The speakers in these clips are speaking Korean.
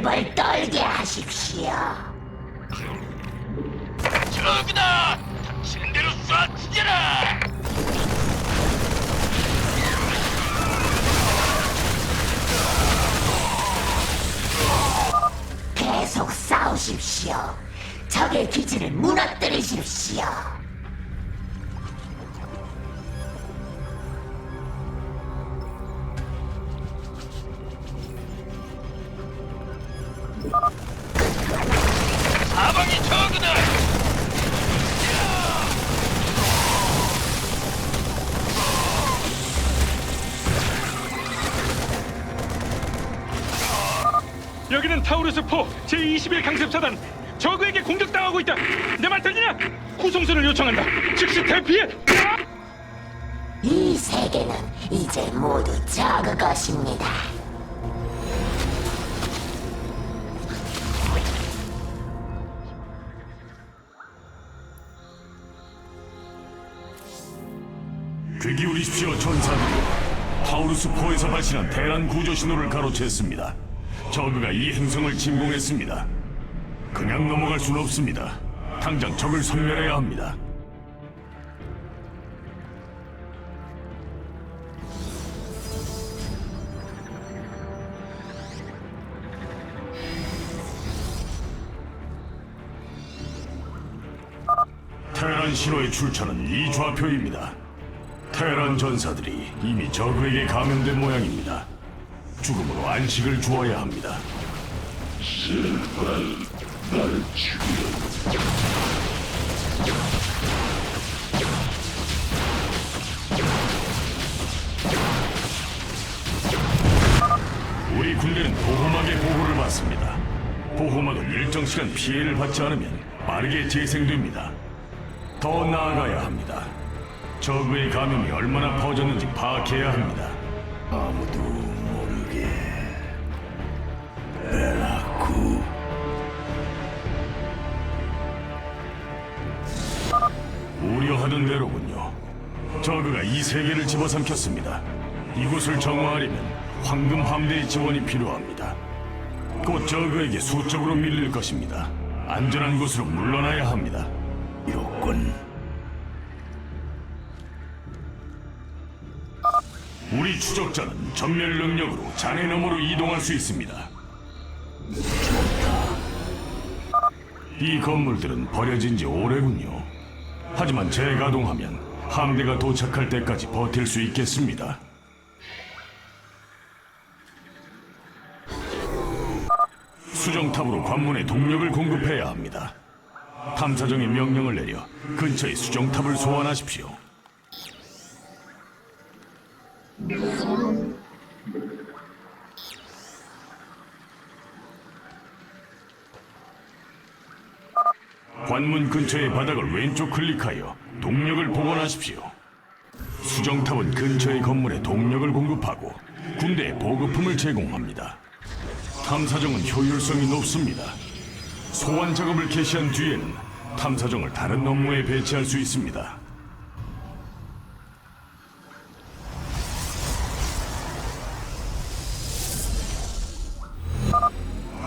벌벌 떨게 하십시오. 저그다! 닥치는 대로 쏴치겨라! 계속 싸우십시오. 적의 기지를 무너뜨리십시오. 타우루스 포 제21 강습사단 저그에게 공격당하고 있다. 내 말 들리냐? 구송선을 요청한다. 즉시 대피해. 이 세계는 이제 모두 저그 것입니다. 귀 기울이십시오 전사들이여 타우루스 포에서 발신한 대란 구조 신호를 가로챘습니다 저그가 이 행성을 침공했습니다. 그냥 넘어갈 수는 없습니다. 당장 적을 섬멸해야 합니다. 테란 신호의 출처는 이 좌표입니다. 테란 전사들이 이미 저그에게 감염된 모양입니다. 죽음으로 안식을 주어야 합니다. 우리 군대는 보호막의 보호를 받습니다. 보호막은 일정 시간 피해를 받지 않으면 빠르게 재생됩니다. 더 나아가야 합니다. 저그의 감염이 얼마나 퍼졌는지 파악해야 합니다. 아무도 하던 대로군요. 저그가 이 세계를 집어삼켰습니다. 이곳을 정화하려면 황금 함대의 지원이 필요합니다. 곧 저그에게 수적으로 밀릴 것입니다. 안전한 곳으로 물러나야 합니다. 이렇군. 우리 추적자는 전멸 능력으로 잔해 너머로 이동할 수 있습니다. 이 건물들은 버려진 지 오래군요. 하지만 재가동하면 함대가 도착할 때까지 버틸 수 있겠습니다. 수정탑으로 관문에 동력을 공급해야 합니다. 탐사정의 명령을 내려 근처에 수정탑을 소환하십시오. 관문 근처의 바닥을 왼쪽 클릭하여 동력을 복원하십시오. 수정탑은 근처의 건물에 동력을 공급하고 군대에 보급품을 제공합니다. 탐사정은 효율성이 높습니다. 소환 작업을 개시한 뒤에는 탐사정을 다른 업무에 배치할 수 있습니다.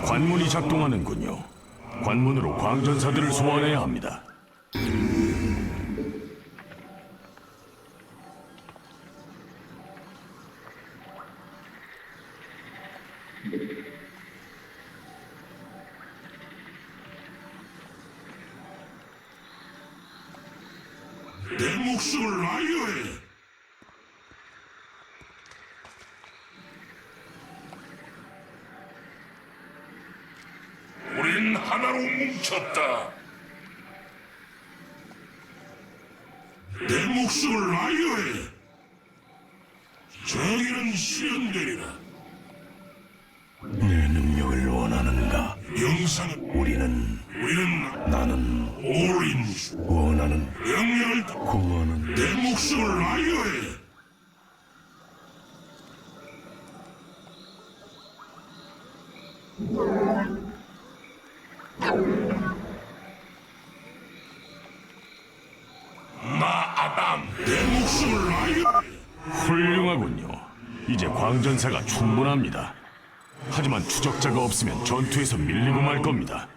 관문이 작동하는군요. 관문으로 광전사들을 소환해야 합니다. 내 목숨을 아유해! 우린 뭉쳤다. 내 목숨을 아유해! 정의는 실현되리라. 내 능력을 원하는가? 영상은 우리는 우리는 나는 올인 원하는 듣고 공허는 내 목숨을 아유해! 나 아담 내 목숨을 아유해! 훌륭하군요. 이제 광전사가 충분합니다. 하지만 추적자가 없으면 전투에서 밀리고 말 겁니다.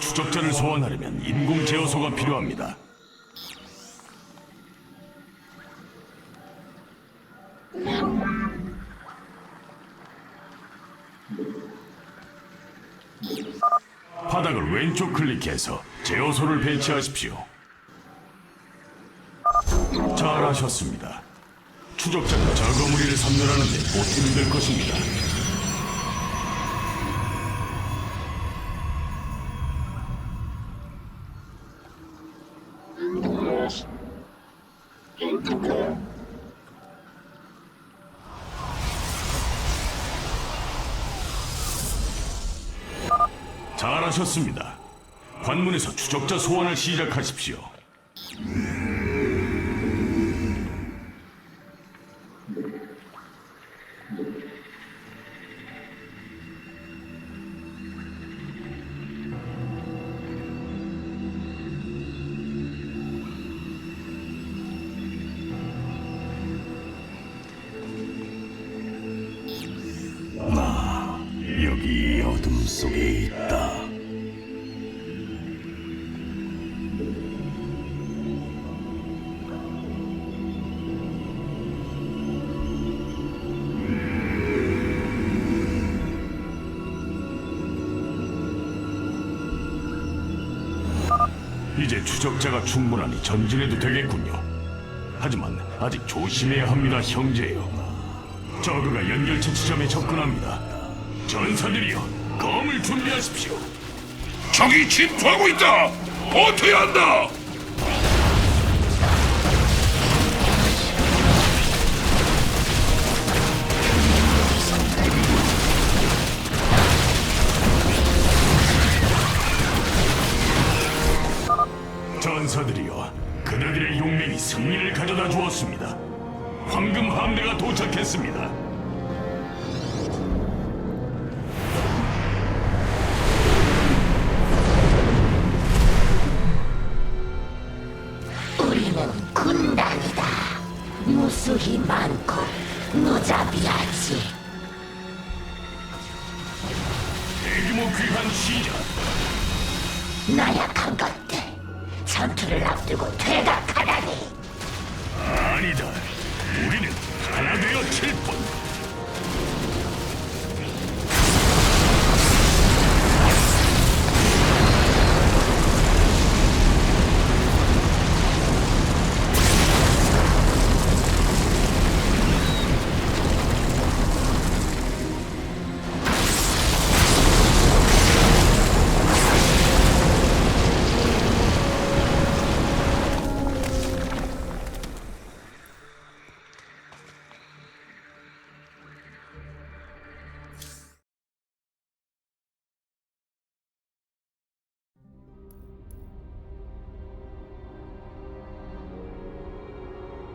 추적자를 소환하려면 인공 제어소가 필요합니다. 바닥을 왼쪽 클릭해서 제어소를 배치하십시오. 하셨습니다. 추적자가 저거 무리를 섬멸하는데 보탬이 될 것입니다. 잘하셨습니다. 관문에서 추적자 소환을 시작하십시오. 여기 어둠 속에 있다. 이제 추적자가 충분하니 전진해도 되겠군요. 하지만 아직 조심해야 합니다, 형제요. 저그가 연결체 지점에 접근합니다. 전사들이여, 검을 준비하십시오. 적이 침투하고 있다. 버텨야 한다. 전사들이여, 그들의 용맹이 승리를 가져다 주었습니다. 황금 함대가 도착했습니다. 수히 많고 무자비하지. 대규모 귀환 시작. 나약한 것들. 전투를 앞두고 퇴각하다니. 아니다. 우리는.